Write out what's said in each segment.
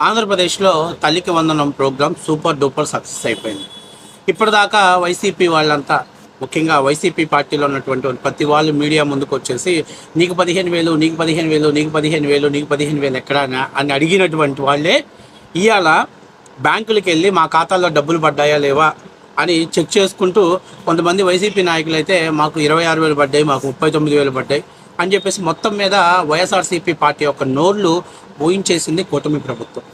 ఆంధ్రప్రదేశ్లో తల్లికి వందనం ప్రోగ్రాం సూపర్ డూపర్ సక్సెస్ అయిపోయింది. ఇప్పటిదాకా వైసీపీ వాళ్ళంతా ముఖ్యంగా వైసీపీ పార్టీలో ఉన్నటువంటి ప్రతి వాళ్ళు మీడియా ముందుకు వచ్చేసి నీకు పదిహేను వేలు నీకు పదిహేను వేలు నీకు పదిహేను వేలు నీకు పదిహేను వేలు ఎక్కడ? అని అడిగినటువంటి వాళ్ళే ఇవాళ బ్యాంకులకు వెళ్ళి మా ఖాతాలో డబ్బులు పడ్డాయా లేవా? అని చెక్ చేసుకుంటూ కొంతమంది వైసీపీ నాయకులు అయితే మాకు ఇరవై ఆరు వేలు పడ్డాయి మాకు ముప్పై తొమ్మిది వేలు పడ్డాయి అని చెప్పేసి మొత్తం మీద వైఎస్ఆర్సీపీ పార్టీ యొక్క నోర్లు ఊహించేసింది కూటమి ప్రభుత్వం.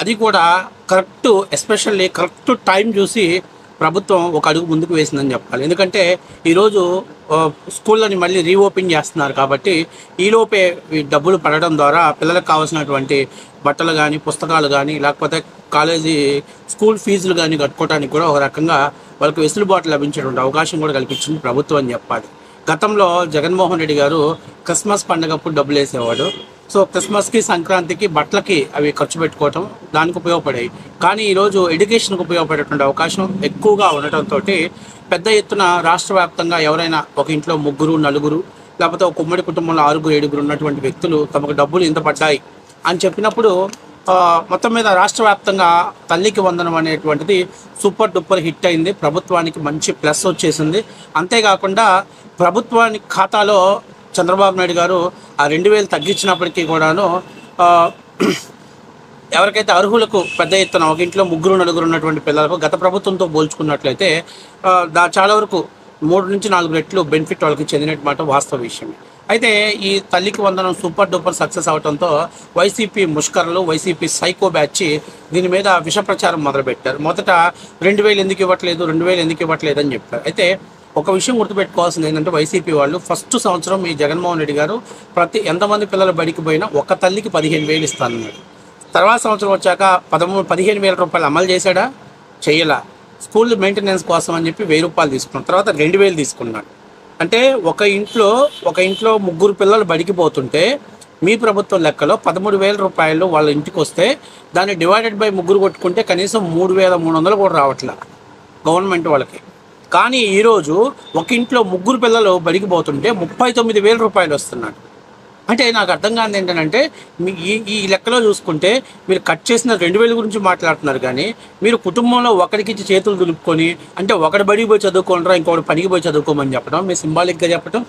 అది కూడా కరెక్ట్ ఎస్పెషల్లీ కరెక్ట్ టైం చూసి ప్రభుత్వం ఒక అడుగు ముందుకు వేసిందని చెప్పాలి. ఎందుకంటే ఈరోజు స్కూళ్ళని మళ్ళీ రీఓపెన్ చేస్తున్నారు కాబట్టి ఈలోపే డబ్బులు పడడం ద్వారా పిల్లలకు కావాల్సినటువంటి బట్టలు కానీ పుస్తకాలు కానీ లేకపోతే కాలేజీ స్కూల్ ఫీజులు కానీ కట్టుకోవడానికి కూడా ఒక రకంగా వాళ్ళకి వెసులుబాటు లభించేటువంటి అవకాశం కూడా కల్పించింది ప్రభుత్వం అని చెప్పాలి. గతంలో జగన్మోహన్ రెడ్డి గారు క్రిస్మస్ పండగప్పుడు డబ్బులు వేసేవాడు. సో క్రిస్మస్కి సంక్రాంతికి బట్టలకి అవి ఖర్చు పెట్టుకోవటం దానికి ఉపయోగపడాయి కానీ ఈరోజు ఎడ్యుకేషన్కి ఉపయోగపడేటువంటి అవకాశం ఎక్కువగా ఉండటంతో పెద్ద ఎత్తున రాష్ట్ర వ్యాప్తంగా ఎవరైనా ఒక ఇంట్లో ముగ్గురు నలుగురు లేకపోతే ఒక ఉమ్మడి కుటుంబంలో ఆరుగురు ఏడుగురు ఉన్నటువంటి వ్యక్తులు తమకు డబ్బులు ఇంత పడ్డాయి అని చెప్పినప్పుడు మొత్తం మీద రాష్ట్ర వ్యాప్తంగా తల్లికి వందనం అనేటువంటిది సూపర్ డూపర్ హిట్ అయింది. ప్రభుత్వానికి మంచి ప్లస్ వచ్చేసింది. అంతేకాకుండా ప్రభుత్వానికి ఖాతాలో చంద్రబాబు నాయుడు గారు ఆ రెండు వేలు తగ్గించినప్పటికీ కూడాను ఎవరికైతే అర్హులకు పెద్ద ఎత్తున ఒక ఇంట్లో ముగ్గురు నలుగురు ఉన్నటువంటి పిల్లలకు గత ప్రభుత్వంతో పోల్చుకున్నట్లయితే దా చాలా వరకు మూడు నుంచి నాలుగు రెట్లు బెనిఫిట్ వాళ్ళకి చెందినట్టు మాట వాస్తవ విషయమే. అయితే ఈ తల్లికి వందనం సూపర్ డూపర్ సక్సెస్ అవడంతో వైసీపీ ముష్కర్లు వైసీపీ సైకో బ్యాచ్ దీని మీద విష ప్రచారం మొదలుపెట్టారు. మొదట రెండు వేలు ఎందుకు ఇవ్వట్లేదు రెండు వేలు ఎందుకు ఇవ్వట్లేదు అని చెప్పారు. అయితే ఒక విషయం గుర్తుపెట్టుకోవాల్సింది ఏంటంటే వైసీపీ వాళ్ళు ఫస్ట్ సంవత్సరం ఈ జగన్మోహన్ రెడ్డి గారు ప్రతి ఎంతమంది పిల్లలు బడికి పోయినా ఒక తల్లికి పదిహేను వేలు ఇస్తానన్నాడు. తర్వాత సంవత్సరం వచ్చాక పదమూడు పదిహేను వేల రూపాయలు అమలు చేశాడా? చేయలా. స్కూల్ మెయింటెనెన్స్ కోసం అని చెప్పి వెయ్యి రూపాయలు తీసుకున్నాడు. తర్వాత రెండు వేలు తీసుకున్నాడు. అంటే ఒక ఇంట్లో ఒక ఇంట్లో ముగ్గురు పిల్లలు బడికి పోతుంటే మీ ప్రభుత్వం లెక్కలో పదమూడు వేల రూపాయలు వాళ్ళ ఇంటికి వస్తే దాన్ని డివైడెడ్ బై ముగ్గురు కొట్టుకుంటే కనీసం మూడు వేల మూడు వందలు కూడా రావట్లే గవర్నమెంట్ వాళ్ళకి. కానీ ఈరోజు ఒక ఇంట్లో ముగ్గురు పిల్లలు బడికి పోతుంటే ముప్పై తొమ్మిది వేల రూపాయలు వస్తున్నాడు. అంటే నాకు అర్థం కాదు ఏంటంటే మీ ఈ ఈ లెక్కలో చూసుకుంటే మీరు కట్ చేసిన రెండు వేల గురించి మాట్లాడుతున్నారు కానీ మీరు కుటుంబంలో ఒకరికిచ్చి చేతులు దులుపుకొని అంటే ఒకటి బడికి పోయి చదువుకోనరా ఇంకొకటి పనికి పోయి చదువుకోమని చెప్పడం మీరు సింబాలిక్గా చెప్పడం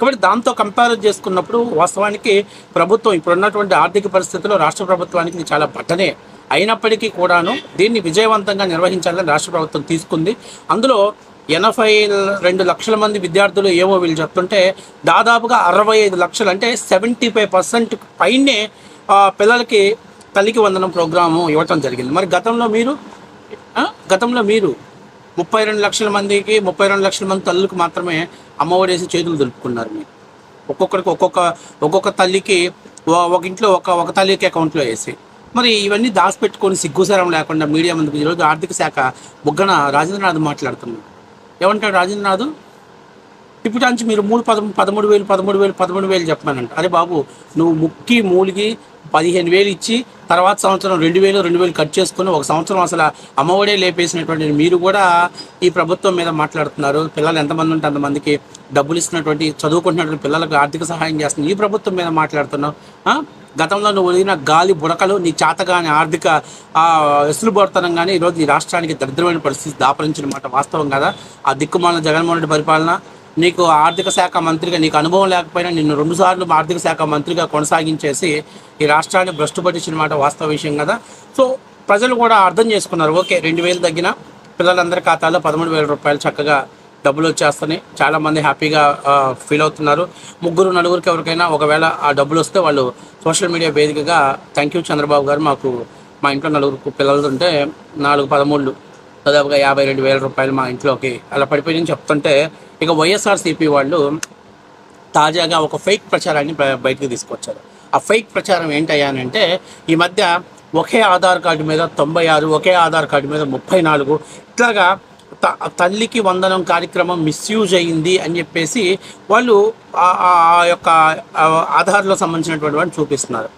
కాబట్టి దాంతో కంపేర్ చేసుకున్నప్పుడు వాస్తవానికి ప్రభుత్వం ఇప్పుడున్నటువంటి ఆర్థిక పరిస్థితుల్లో రాష్ట్ర ప్రభుత్వానికి చాలా పట్టనే అయినప్పటికీ కూడాను దీన్ని విజయవంతంగా నిర్వహించాలని రాష్ట్ర ప్రభుత్వం తీసుకుంది. అందులో ఎనభై రెండు లక్షల మంది విద్యార్థులు ఏవో వీళ్ళు చెప్తుంటే దాదాపుగా అరవై ఐదు లక్షలు అంటే సెవెంటీ ఫైవ్ పర్సెంట్ పైనే పిల్లలకి తల్లికి వందనం ప్రోగ్రాము ఇవ్వటం జరిగింది. మరి గతంలో మీరు గతంలో మీరు ముప్పై రెండు లక్షల మందికి ముప్పై రెండు లక్షల మంది తల్లులకు మాత్రమే అమ్మఒడేసి చేతులు దులుపుకున్నారు మీరు. ఒక్కొక్కరికి ఒక్కొక్క ఒక్కొక్క తల్లికి ఒక ఇంట్లో ఒక ఒక తల్లికి అకౌంట్లో వేసి. మరి ఇవన్నీ దాచిపెట్టుకొని సిగ్గుసారం లేకుండా మీడియా ముందుకు ఈరోజు ఆర్థిక శాఖ బుగ్గన రాజేంద్రనాథ్ మాట్లాడుతున్నారు. ఏమంటాడు రాజేంద్రనాథ్? ఇప్పుడు నుంచి మీరు మూడు పదమూడు పదమూడు వేలు పదమూడు వేలు పదమూడు వేలు చెప్పానంట అరే బాబు నువ్వు ముక్కి మూలిగి పదిహేను వేలు ఇచ్చి తర్వాత సంవత్సరం రెండు వేలు రెండు వేలు కట్ చేసుకుని ఒక సంవత్సరం అసలు అమ్మఒడే లేపేసినటువంటి మీరు కూడా ఈ ప్రభుత్వం మీద మాట్లాడుతున్నారు. పిల్లలు ఎంతమంది ఉంటే అంతమందికి డబ్బులు ఇస్తున్నటువంటి చదువుకుంటున్నటువంటి పిల్లలకు ఆర్థిక సహాయం చేస్తుంది ఈ ప్రభుత్వం మీద మాట్లాడుతున్నావు. గతంలో నువ్వు వదిలిన గాలి బుడకలు నీ చేతగాని ఆర్థిక ఆ కానీ ఈరోజు ఈ రాష్ట్రానికి దరిద్రమైన పరిస్థితి దాపరించిన మాట వాస్తవం కదా? ఆ దిక్కుమాలిన జగన్మోహన్ రెడ్డి పరిపాలన నీకు ఆర్థిక శాఖ మంత్రిగా నీకు అనుభవం లేకపోయినా నిన్ను రెండుసార్లు ఆర్థిక శాఖ మంత్రిగా కొనసాగించేసి ఈ రాష్ట్రాన్ని భ్రష్టు పట్టించిన మాట వాస్తవ విషయం కదా. సో ప్రజలు కూడా అర్థం చేసుకున్నారు. ఓకే రెండు వేలు తగ్గిన పిల్లలందరి ఖాతాలో పదమూడు వేల రూపాయలు చక్కగా డబ్బులు వచ్చేస్తున్నాయి. చాలామంది హ్యాపీగా ఫీల్ అవుతున్నారు. ముగ్గురు నలుగురికి ఎవరికైనా ఒకవేళ ఆ డబ్బులు వస్తే వాళ్ళు సోషల్ మీడియా వేదికగా థ్యాంక్ యూ చంద్రబాబు గారు మాకు మా ఇంట్లో నలుగురు పిల్లలు ఉంటే నాలుగు పదమూడు దాదాపుగా యాభై రెండు వేల రూపాయలు మా ఇంట్లోకి అలా పడిపోయిందని చెప్తుంటే ఇక వైఎస్ఆర్సీపీ వాళ్ళు తాజాగా ఒక ఫేక్ ప్రచారాన్ని బయ- బయటకు తీసుకొచ్చారు. ఆ ఫేక్ ప్రచారం ఏంటయ్యానంటే ఈ మధ్య ఒకే ఆధార్ కార్డు మీద తొంభై ఆరు ఒకే ఆధార్ కార్డు మీద ముప్పై నాలుగు ఇట్లాగా త- తల్లికి వందనం కార్యక్రమం మిస్యూజ్ అయ్యింది అని చెప్పేసి వాళ్ళు ఆ ఆ- ఆ యొక్క ఆధార్లో సంబంధించినటువంటి వాడిని చూపిస్తున్నారు.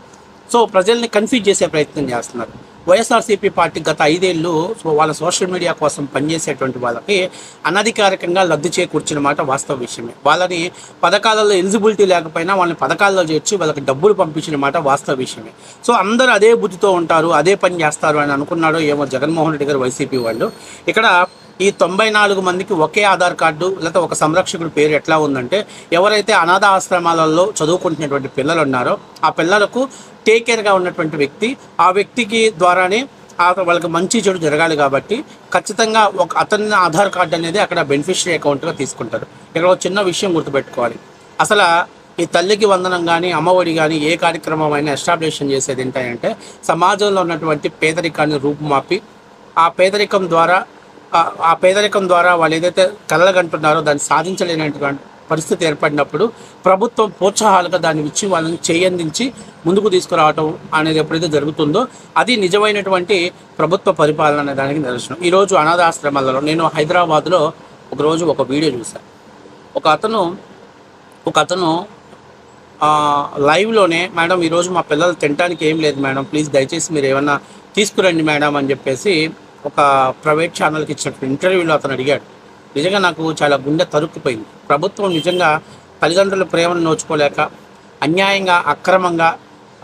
సో ప్రజల్ని కన్ఫ్యూజ్ చేసే ప్రయత్నం చేస్తున్నారు. వైఎస్ఆర్సీపీ పార్టీ గత ఐదేళ్ళు వాళ్ళ సోషల్ మీడియా కోసం పనిచేసేటువంటి వాళ్ళకి అనధికారికంగా లబ్ధి చేకూర్చిన మాట వాస్తవ విషయమే. వాళ్ళని పథకాలలో ఎలిజిబిలిటీ లేకపోయినా వాళ్ళని పథకాల్లో చేర్చి వాళ్ళకి డబ్బులు పంపించిన మాట వాస్తవ విషయమే. సో అందరూ అదే బుద్ధితో ఉంటారు అదే పని చేస్తారు అని అనుకున్నాడో ఏమో జగన్మోహన్ రెడ్డి గారు వైసీపీ వాళ్ళు. ఇక్కడ ఈ తొంభై నాలుగు మందికి ఒకే ఆధార్ కార్డు లేకపోతే ఒక సంరక్షకుడి పేరు ఎట్లా ఉందంటే ఎవరైతే అనాథ ఆశ్రమాలలో చదువుకుంటున్నటువంటి పిల్లలు ఉన్నారో ఆ పిల్లలకు టేక్ కేర్గా ఉన్నటువంటి వ్యక్తి ఆ వ్యక్తికి ద్వారానే వాళ్ళకి మంచి చెడు జరగాలి కాబట్టి ఖచ్చితంగా ఒక అతని ఆధార్ కార్డు అనేది అక్కడ బెనిఫిషరీ అకౌంట్గా తీసుకుంటారు. ఇక్కడ ఒక చిన్న విషయం గుర్తుపెట్టుకోవాలి. అసలు ఈ తల్లికి వందనం కానీ అమ్మఒడి కానీ ఏ కార్యక్రమం అయినా ఎస్టాబ్లిషన్ చేసేది ఏంటంటే సమాజంలో ఉన్నటువంటి పేదరికాన్ని రూపుమాపి ఆ పేదరికం ద్వారా ఆ- ఆ పేదరికం ద్వారా వాళ్ళు ఏదైతే కలలుగంటున్నారో దాన్ని సాధించలేనటువంటి పరిస్థితి ఏర్పడినప్పుడు ప్రభుత్వం ప్రోత్సాహాలుగా దాన్ని ఇచ్చి వాళ్ళని చేయందించి ముందుకు తీసుకురావటం అనేది ఎప్పుడైతే జరుగుతుందో అది నిజమైనటువంటి ప్రభుత్వ పరిపాలన అనే దానికి నిదర్శనం. ఈరోజు అనాథాశ్రమాలలో నేను హైదరాబాద్లో ఒకరోజు ఒక వీడియో చూశాను ఒక అతను ఒక అతను లైవ్లోనే మేడం ఈరోజు మా పిల్లలు తినడానికి ఏం లేదు మేడం ప్లీజ్ దయచేసి మీరు ఏమన్నా తీసుకురండి మేడం అని చెప్పేసి ఒక ప్రైవేట్ ఛానల్కి ఇచ్చినట్టు ఇంటర్వ్యూలో అతను అడిగాడు. నిజంగా నాకు చాలా గుండె తరుక్కుపోయింది. ప్రభుత్వం నిజంగా తల్లిదండ్రుల ప్రేమను నోచుకోలేక అన్యాయంగా అక్రమంగా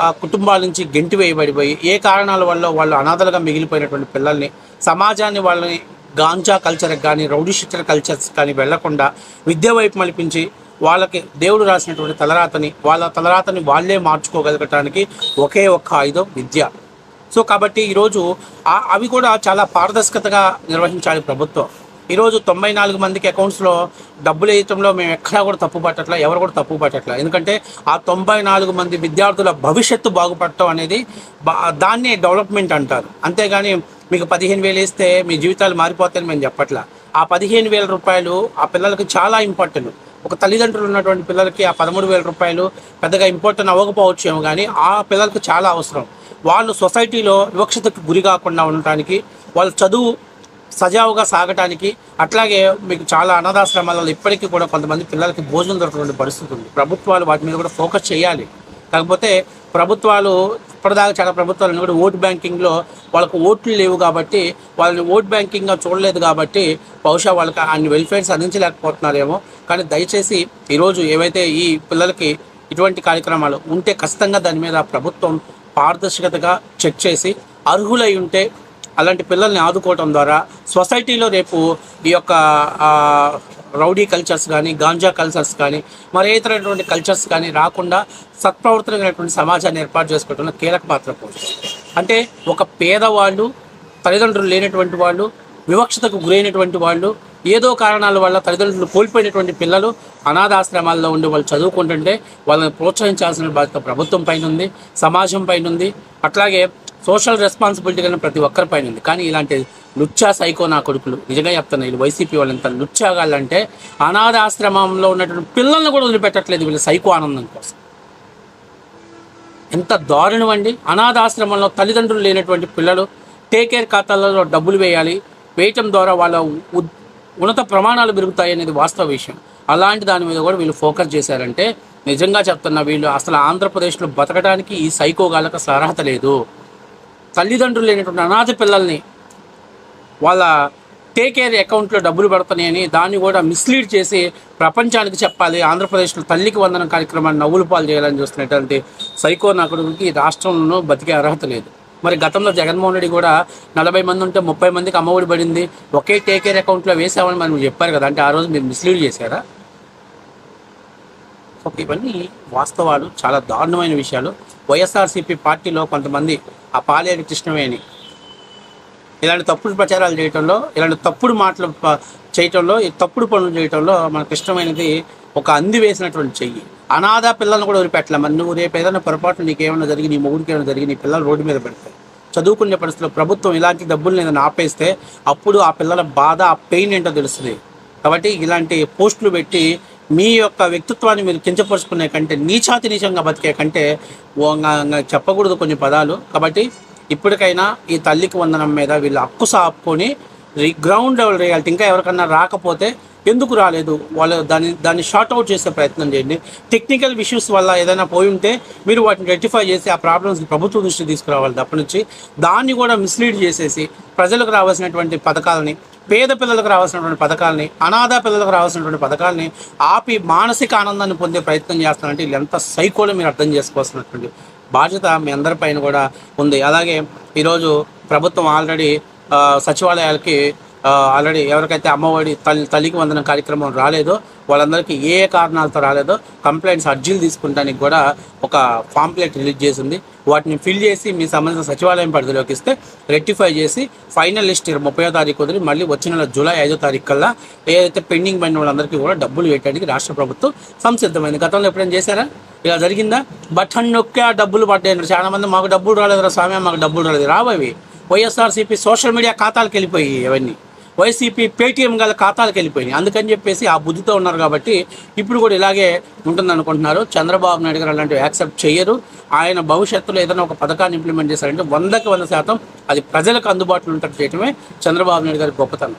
ఆ కుటుంబాల నుంచి గెంటి వేయబడిపోయి ఏ కారణాల వల్ల వాళ్ళు అనాథలుగా మిగిలిపోయినటువంటి పిల్లల్ని సమాజాన్ని వాళ్ళని గాంజా కల్చర్కి కానీ రౌడీ షీటర్ కల్చర్స్ కానీ వెళ్ళకుండా విద్య వైపు మలిపించి వాళ్ళకి దేవుడు రాసినటువంటి తలరాతని వాళ్ళ తలరాతని వాళ్ళే మార్చుకోగలగటానికి ఒకే ఒక్క ఆయుధం విద్య. సో కాబట్టి ఈరోజు అవి కూడా చాలా పారదర్శకతగా నిర్వహించాలి ప్రభుత్వం. ఈరోజు తొంభై నాలుగు మందికి అకౌంట్స్లో డబ్బులు వేయటంలో మేము ఎక్కడా కూడా తప్పు పట్టట్లా ఎవరు కూడా తప్పు పట్టట్లా. ఎందుకంటే ఆ తొంభై నాలుగు మంది విద్యార్థుల భవిష్యత్తు బాగుపడటం అనేది బా- దాన్నే డెవలప్మెంట్ అంటారు. అంతేగాని మీకు పదిహేను వేలు వేస్తే మీ జీవితాలు మారిపోతాయని మేము చెప్పట్లా. ఆ పదిహేను వేల రూపాయలు ఆ పిల్లలకు చాలా ఇంపార్టెంట్ ఒక తల్లిదండ్రులు ఉన్నటువంటి పిల్లలకి ఆ పదమూడు వేల రూపాయలు పెద్దగా ఇంపార్టెంట్ అవ్వకపోవచ్చు ఏమో కానీ ఆ పిల్లలకు చాలా అవసరం. వాళ్ళు సొసైటీలో వివక్షతకు గురి కాకుండా ఉండటానికి వాళ్ళ చదువు సజావుగా సాగటానికి అట్లాగే మీకు చాలా అనాథాశ్రమాలలో ఇప్పటికీ కూడా కొంతమంది పిల్లలకి భోజనం దొరకటువంటి పరిస్థితి ఉంది. ప్రభుత్వాలు వాటి మీద కూడా ఫోకస్ చేయాలి. కాకపోతే ప్రభుత్వాలు ఇప్పటిదాకా చాలా ప్రభుత్వాలు కూడా ఓట్ బ్యాంకింగ్లో వాళ్ళకు ఓట్లు లేవు కాబట్టి వాళ్ళని ఓట్ బ్యాంకింగ్గా చూడలేదు కాబట్టి బహుశా వాళ్ళకి అన్ని వెల్ఫేర్స్ అందించలేకపోతున్నారేమో. కానీ దయచేసి ఈరోజు ఏవైతే ఈ పిల్లలకి ఇటువంటి కార్యక్రమాలు ఉంటే ఖచ్చితంగా దాని మీద ప్రభుత్వం పారదర్శకతగా చెక్ చేసి అర్హులై ఉంటే అలాంటి పిల్లల్ని ఆదుకోవటం ద్వారా సొసైటీలో రేపు ఈ యొక్క రౌడీ కల్చర్స్ కానీ గాంజా కల్చర్స్ కానీ మరే ఇతరటువంటి కల్చర్స్ కానీ రాకుండా సత్ప్రవర్తనమైనటువంటి సమాజాన్ని ఏర్పాటు చేసుకోవడంలో కీలక పాత్ర పోషిస్తుంది. అంటే ఒక పేదవాళ్ళు తల్లిదండ్రులు లేనటువంటి వాళ్ళు వివక్షతకు గురైనటువంటి వాళ్ళు ఏదో కారణాల వల్ల తల్లిదండ్రులు కోల్పోయినటువంటి పిల్లలు అనాథాశ్రమాల్లో ఉండి వాళ్ళు చదువుకుంటుంటే వాళ్ళని ప్రోత్సహించాల్సిన బాధ్యత ప్రభుత్వం పైన ఉంది సమాజం పైన ఉంది అట్లాగే సోషల్ రెస్పాన్సిబిలిటీ కానీ ప్రతి ఒక్కరిపైన ఉంది. కానీ ఇలాంటి లుచ్చా సైకో నా కొడుకులు నిజంగా చెప్తున్నా వీళ్ళు వైసీపీ వాళ్ళు ఎంత లుచ్చాగాళ్ళంటే అనాథాశ్రమంలో ఉన్నటువంటి పిల్లల్ని కూడా వదిలిపెట్టట్లేదు వీళ్ళు సైకో ఆనందం కోసం. ఎంత దారుణం అండి. అనాథాశ్రమంలో తల్లిదండ్రులు లేనటువంటి పిల్లలు టేక్ కేర్ ఖాతాలలో డబ్బులు వేయాలి. వేయటం ద్వారా వాళ్ళ ఉ- ఉన్నత ప్రమాణాలు పెరుగుతాయి అనేది వాస్తవ విషయం. అలాంటి దాని మీద కూడా వీళ్ళు ఫోకస్ చేశారంటే నిజంగా చెప్తున్నా వీళ్ళు అసలు ఆంధ్రప్రదేశ్లో బతకడానికి ఈ సైకోగాలకు అసలు లేదు. తల్లిదండ్రులు లేనటువంటి అనాథ పిల్లల్ని వాళ్ళ టేక్ కేర్ అకౌంట్లో డబ్బులు పడుతున్నాయని దాన్ని కూడా మిస్లీడ్ చేసి ప్రపంచానికి చెప్పాలి. ఆంధ్రప్రదేశ్లో తల్లికి వందన కార్యక్రమాన్ని నవ్వులు పాలు చేయాలని చూస్తున్నటువంటి సైకో నాకుడికి రాష్ట్రంలో బతికే అర్హత లేదు. మరి గతంలో జగన్మోహన్ రెడ్డి కూడా నలభై మంది ఉంటే ముప్పై మందికి అమ్మఒడి పడింది. ఒకే టేక్ కేర్ అకౌంట్లో వేసామని మరి చెప్పారు కదా అంటే ఆ రోజు మీరు మిస్లీడ్ చేశారా? ఓకే ఇవన్నీ వాస్తవాలు చాలా దారుణమైన విషయాలు. వైఎస్ఆర్సీపీ పార్టీలో కొంతమంది ఆ పాలేరు కృష్ణవేణి ఇలాంటి తప్పుడు ప్రచారాలు చేయటంలో ఇలాంటి తప్పుడు మాటలు చేయటంలో ఈ తప్పుడు పనులు చేయటంలో మనకు ఇష్టమైనది ఒక అంది వేసినటువంటి చెయ్యి. అనాథ పిల్లల్ని కూడా వదిలిపెట్టలే. మరి నువ్వు రేపు ఏదైనా పొరపాటు నీకేమైనా జరిగి నీ మొగుడికి ఏమైనా జరిగి నీ పిల్లలు రోడ్డు మీద పెడతాయి చదువుకునే పరిస్థితుల్లో ప్రభుత్వం ఇలాంటి డబ్బులు ఏదైనా ఆపేస్తే అప్పుడు ఆ పిల్లల బాధ ఆ పెయిన్ ఏంటో తెలుస్తుంది. కాబట్టి ఇలాంటి పోస్టులు పెట్టి మీ యొక్క వ్యక్తిత్వాన్ని మీరు కించపరుచుకునే కంటే నీచాతి నీచంగా బతికే కంటే ఓ చెప్పకూడదు కొన్ని పదాలు. కాబట్టి ఇప్పటికైనా ఈ తల్లికి వందనం మీద వీళ్ళు హక్కు సాపుకొని గ్రౌండ్ లెవెల్ రియాలిటీ ఇంకా ఎవరికన్నా రాకపోతే ఎందుకు రాలేదు? వాళ్ళు దాన్ని దాన్ని షార్ట్ అవుట్ చేసే ప్రయత్నం చేయండి. టెక్నికల్ ఇష్యూస్ వల్ల ఏదైనా పోయి ఉంటే మీరు వాటిని రెక్టిఫై చేసి ఆ ప్రాబ్లమ్స్ ప్రభుత్వ దృష్టి తీసుకురావాలి తప్పనుంచి దాన్ని కూడా మిస్లీడ్ చేసేసి ప్రజలకు రావాల్సినటువంటి పథకాలని పేద పిల్లలకు రావాల్సినటువంటి పథకాలని అనాథ పిల్లలకు రావాల్సినటువంటి పథకాలని ఆపి మానసిక ఆనందాన్ని పొందే ప్రయత్నం చేస్తానంటే వీళ్ళు ఎంత సైకోలో మీరు అర్థం చేసుకోవాల్సినటువంటి బాధ్యత మీ అందరిపైన కూడా ఉంది. అలాగే ఈరోజు ప్రభుత్వం ఆల్రెడీ సచివాలయాలకి ఆల్రెడీ ఎవరికైతే అమ్మఒడి తల్లి తల్లికి వందన కార్యక్రమం రాలేదో వాళ్ళందరికీ ఏ కారణాలతో రాలేదో కంప్లైంట్స్ అర్జీలు తీసుకుంటానికి కూడా ఒక పాంప్లెట్ రిలీజ్ చేసింది. వాటిని ఫిల్ చేసి మీ సంబంధించిన సచివాలయం పరిధిలోకి ఇస్తే రెక్టిఫై చేసి ఫైనల్ లిస్ట్ ముప్పై తారీఖు వదిలి మళ్ళీ వచ్చిన నెల జూలై ఐదో తారీఖు కల్లా ఏదైతే పెండింగ్ పడిన వాళ్ళందరికీ కూడా డబ్బులు పెట్టడానికి రాష్ట్ర ప్రభుత్వం సంసిద్ధమైంది. గతంలో ఎప్పుడైనా చేశారా? ఇలా జరిగిందా? బటన్ నొక్కి ఆ డబ్బులు పడ్డాయి చాలా మంది మాకు డబ్బులు రాలేదురా స్వామి మాకు డబ్బులు రాలేదు. రావవి. వైఎస్ఆర్సీపీ సోషల్ మీడియా ఖాతాలకు వెళ్ళిపోయి ఇవన్నీ. వైసీపీ పేటీఎం గల ఖాతాలకు వెళ్ళిపోయినాయి. అందుకని చెప్పేసి ఆ బుద్ధితో ఉన్నారు కాబట్టి ఇప్పుడు కూడా ఇలాగే ఉంటుంది అనుకుంటున్నారు. చంద్రబాబు నాయుడు గారు అలాంటివి యాక్సెప్ట్ చేయరు. ఆయన భవిష్యత్తులో ఏదైనా ఒక పథకాన్ని ఇంప్లిమెంట్ చేశారంటే వందకి వంద శాతం అది ప్రజలకు అందుబాటులో ఉంటట్టు చేయడమే చంద్రబాబు నాయుడు గారి గొప్పతనం.